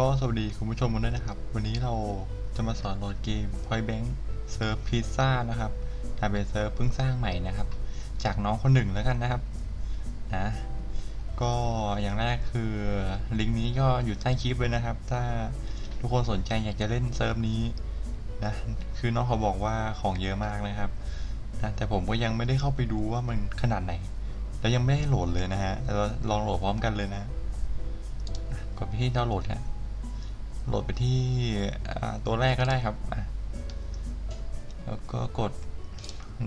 ก็สวัสดีคุณผู้ชมกันด้วยนะครับ วันนี้เราจะมาสอนโหลดเกม Point Bank เซิร์ฟพิซซ่านะครับแต่เป็นเซิร์ฟเพิ่งสร้างใหม่นะครับ จากน้องคนหนึ่งแล้วกันนะครับนะก็อย่างแรกคือลิงก์นี้ก็อยู่ใต้คลิปเลยนะครับ ถ้าทุกคนสนใจอยากจะเล่นเซิร์ฟนี้นะคือน้องเขาบอกว่าของเยอะมากนะครับนะแต่ผมก็ยังไม่ได้เข้าไปดูว่ามันขนาดไหน แล้วยังไม่ได้โหลดเลยนะฮะเราลองโหลดพร้อมกันเลยนะกดไปที่ดาวน์โหลดฮะ โหลดไปที่ตัวแรกก็ได้ครับ แล้วก็กด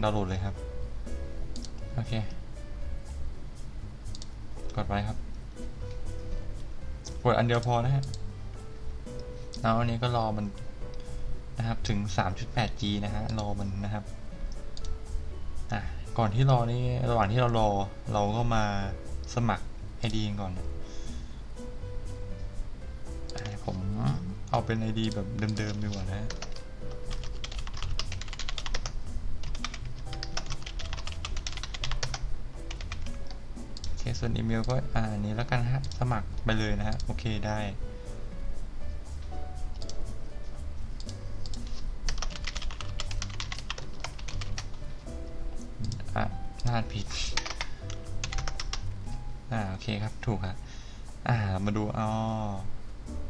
ดาวน์โหลดเลยครับ โอเค กดไปครับ กดอันเดียวพอนะฮะแล้วอันนี้ก็รอมันนะครับถึง 3.8G นะฮะ รอมันนะครับ อะ ก่อนที่รอนี่ ระหว่างที่เรารอ เราก็มาสมัคร ID ก่อน เอาเป็น ID แบบเดิมๆดีกว่านะโอเคส่วนอีเมลก็อ่านี้แล้วกันฮะสมัครไปเลยนะฮะโอเคได้อะรหัสผิด อ่า โอเคครับ ถูกครับอ่า มาดูอ๋อ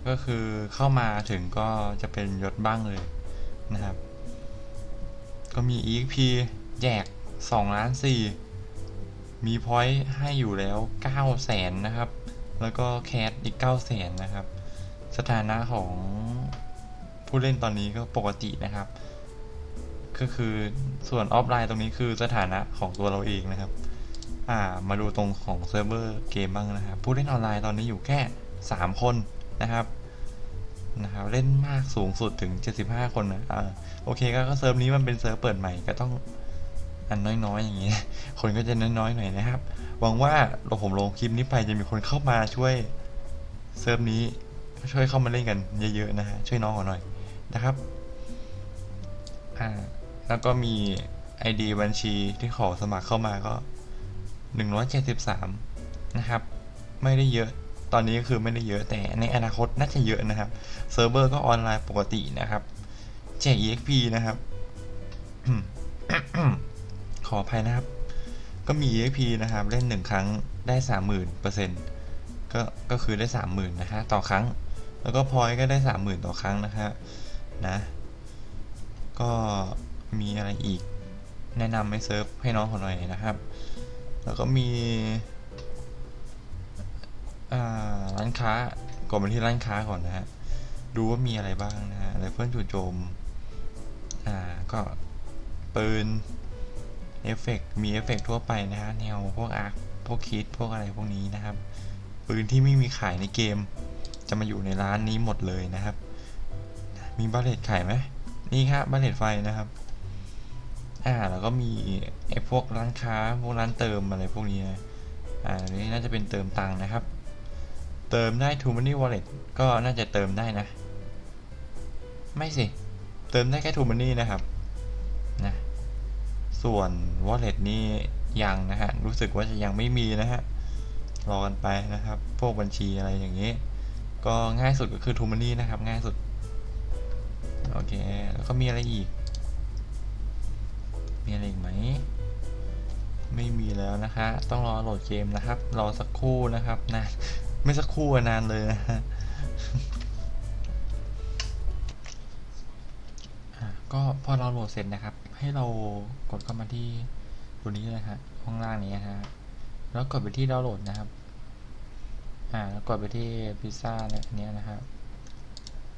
ก็คือเข้ามาถึงก็จะเป็นยศบ้างเลยนะครับ ก็มี EXP แจก2ล้าน4มีพอยต์ให้อยู่แล้ว9แสนนะครับ แล้วก็แคสอีก9แสนนะครับ สถานะของผู้เล่นตอนนี้ก็ปกตินะครับ ก็คือส่วนออฟไลน์ตรงนี้คือสถานะของตัวเราเองนะครับ อ่ามาดูตรงของเซิร์ฟเวอร์เกมบ้างนะครับ ผู้เล่นออนไลน์ตอนนี้อยู่แค่ 3 คนนะครับ นะครับเล่นมากสูงสุดถึง 75 คนนะอ่าโอเคก็ก็เซิร์ฟนี้มันเป็นเซิร์ฟเปิดใหม่ก็ต้องอันน้อยๆอย่างนี้ คนก็จะน้อยๆหน่อยนะครับ หวังว่าเราผมลงคลิปนี้ไปจะมีคนเข้ามาช่วยเซิร์ฟนี้ช่วยเข้ามาเล่นกันเยอะๆนะฮะช่วยน้องขอหน่อยนะครับอ่าแล้วก็มี ID บัญชีที่ขอสมัครเข้ามาก็ 173 นะครับ ไม่ได้เยอะ ตอนนี้ก็คือไม่ได้เยอะแต่ในอนาคตน่าจะเยอะนะครับ เซิร์ฟเวอร์ก็ออนไลน์ปกตินะครับแจก EXP นะครับ ขออภัยนะครับ ก็มี EXP นะครับ เล่นหนึ่งครั้งได้30,000เปอร์เซ็นต์ก็ก็คือได้30,000นะฮะต่อครั้ง แล้วก็พอยก็ได้30,000ต่อครั้งนะฮะนะ ก็มีอะไรอีกแนะนำให้เซิร์ฟให้น้องเขาหน่อยนะครับ แล้วก็มี ร้านค้ากดไปที่ร้านค้าก่อนนะฮะดูว่ามีอะไรบ้างนะฮะไรเฟิลจู่โจมอ่าก็ปืนเอฟเฟกต์มีเอฟเฟกต์ทั่วไปนะฮะแนวพวกอาร์คพวกคิดพวกอะไรพวกนี้นะครับปืนที่ไม่มีขายในเกม จะมาอยู่ในร้านนี้หมดเลยนะครับ มีบาเลตขายไหมนี่ครับบาเลตไฟนะครับอ่าแล้วก็มีไอ้พวกร้านค้าพวกร้านเติมอะไรพวกนี้นะอ่านนี้น่าจะเป็นเติมตังค์นะครับ เติมได้ t o Money Wallet ก็น่าจะเติมได้นะ ไม่สิ เติมได้แค่ t o Money นะครับ นะ ส่วน Wallet นี่ยังนะฮะ รู้สึกว่าจะยังไม่มีนะฮะ รอกันไปนะครับ พวกบัญชีอะไรอย่างนี้ ก็ง่ายสุดก็คือ t o Money นะครับ ง่ายสุด โอเค แล้วก็มีอะไรอีก มีอะไรอีกไหมไม่มีแล้วนะคะ ต้องรอโหลดเกมนะครับ รอสักครู่นะครับนาน ไม่สักครู่นานเลยนะฮะก็พอเราโหลดเสร็จนะครับ ให้เรากดเข้ามาที่ตัวนี้เลยฮะข้างล่างนี้นะฮะแล้วกดไปที่ดาวน์โหลดนะครับอ่าแล้วกดไปที่พิซซ่าเนี่ยอันเนี้ยนะครับ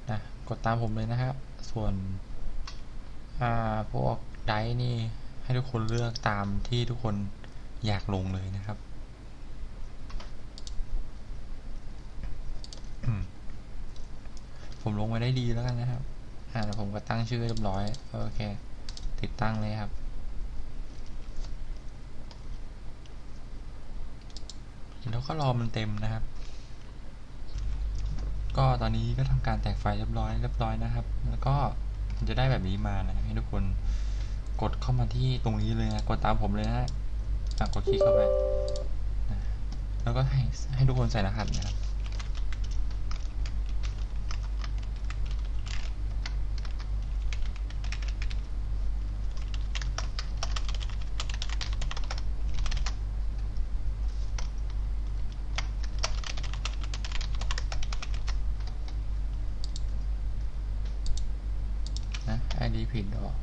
นะกดตามผมเลยนะครับส่วนอ่าพวกไดนี่ให้ทุกคนเลือกตามที่ทุกคนอยากลงเลยนะครับ อืม ผมลงไว้ได้ดีแล้วกันนะครับ อ่าแล้วผมก็ตั้งชื่อเรียบร้อยโอเค ติดตั้งเลยครับแล้วก็รอมันเต็มนะครับ ก็ตอนนี้ก็ทำการแตกไฟล์เรียบร้อยเรียบร้อยนะครับ แล้วก็จะได้แบบนี้มานะให้ทุกคนกดเข้ามาที่ตรงนี้เลยนะกดตามผมเลยนะกดคลิกเข้าไป แล้วก็ให้ให้ทุกคนใส่รหัสนะครับ ผิดเหรอ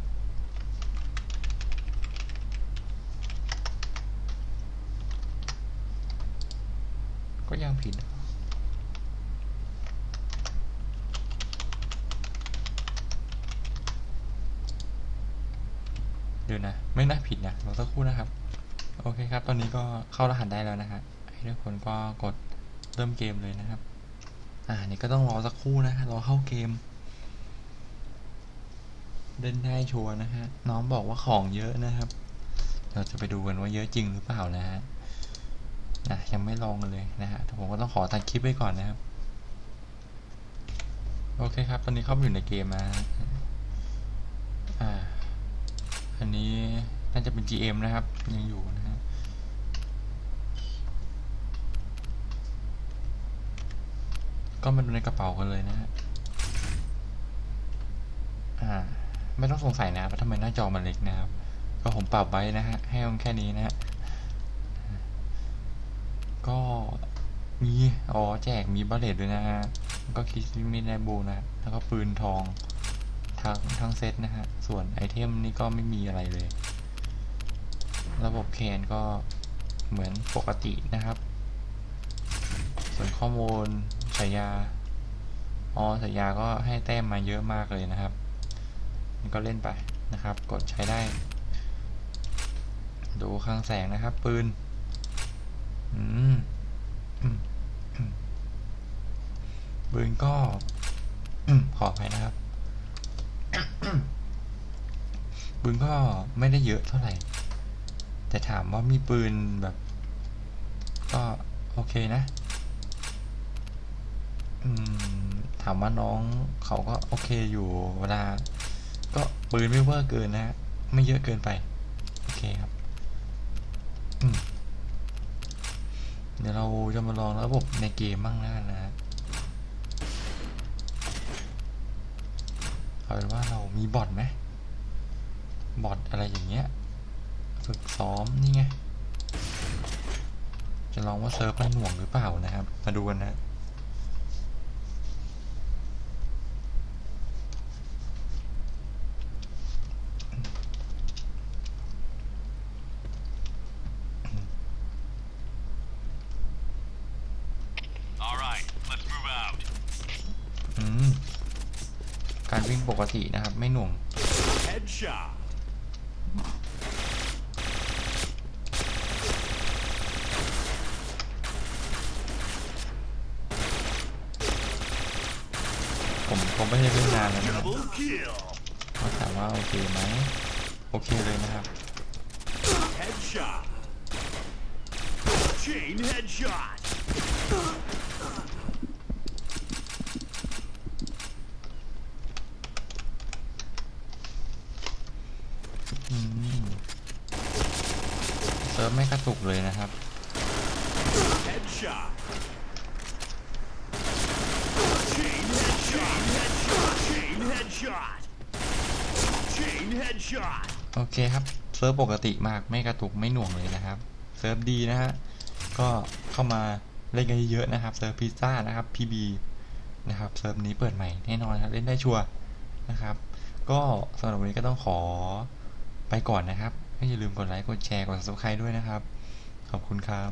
ก็ยังผิดเดี๋ยวนะ ไม่น่าผิดนะรอสักครู่นะครับ โอเคครับ ตอนนี้ก็เข้ารหัสได้แล้วนะฮะให้ทุกคนก็กดเริ่มเกมเลยนะครับ อ่านี่ก็ต้องรอสักครู่นะฮะรอเข้าเกม เล่นได้ชัวร์นะฮะ น้องบอกว่าของเยอะนะครับ เราจะไปดูกันว่าเยอะจริงหรือเปล่านะฮะนะยังไม่ลองกันเลยนะฮะแต่ผมก็ต้องขอตัดคลิปไว้ก่อนนะครับ โอเคครับ ตอนนี้เข้ามาอยู่ในเกมนะฮะอ่า อันนี้น่าจะเป็น GM นะครับ ยังอยู่นะฮะก็มาดูในกระเป๋ากันเลยนะฮะอ่า ไม่ต้องสงสัยนะว่าทำไมหน้าจอมันเล็กนะครับ ก็ผมปรับไว้นะฮะ ให้มันแค่นี้นะฮะ ก็มีอ๋อแจกมีบัลเลตด้วยนะฮะ ก็คิดมิไนบูนะ แล้วก็ปืนทองทั้งทั้งเซตนะฮะ ส่วนไอเทมนี่ก็ไม่มีอะไรเลย ระบบแคนก็เหมือนปกตินะครับ ส่วนข้อมูลฉายาอ๋อฉายาก็ให้แต้มมาเยอะมากเลยนะครับ ก็เล่นไปนะครับ กดใช้ได้ ดูคลังแสงนะครับ ปืนอืมปืนก็ขออภัยนะครับปืนก็ไม่ได้เยอะเท่าไหร่ แต่ถามว่ามีปืนแบบ ก็โอเคนะถามว่าน้องเขาก็โอเคอยู่เวลา ปืนไม่เวอร์เกินนะฮะไม่เยอะเกินไป โอเคครับเดี๋ยวเราจะมาลองระบบในเกมบ้างนะนะฮะเอาเป็นว่าเรามีบอทไหมบอทอะไรอย่างเงี้ยฝึกซ้อมนี่ไง จะลองว่าเซิร์ฟมันหน่วงหรือเปล่านะครับ มาดูกันนะ All right, let's move out. อืม การ วิ่งปกตินะครับ ไม่หน่วง Headshot. ผมผมไม่ได้เล่นนานแล้วนะครับ Double kill. เขาถามว่าโอเคไหมโอเคเลยนะครับ Headshot. Chain headshot. อืม เซิร์ฟไม่กระตุกเลยนะครับ โอเคครับ เซิร์ฟปกติมากไม่กระตุกไม่หน่วงเลยนะครับ เซิร์ฟดีนะฮะ ก็เข้ามาเล่นกันเยอะๆนะครับ เซิร์ฟพิซซ่านะครับ PB นะครับ เซิร์ฟนี้เปิดใหม่แน่นอนครับ เล่นได้ชัวร์นะครับ ก็สำหรับวันนี้ก็ต้องขอไปก่อนนะครับ อย่าลืมกดไลค์ กดแชร์ กด subscribe ด้วยนะครับ ขอบคุณครับ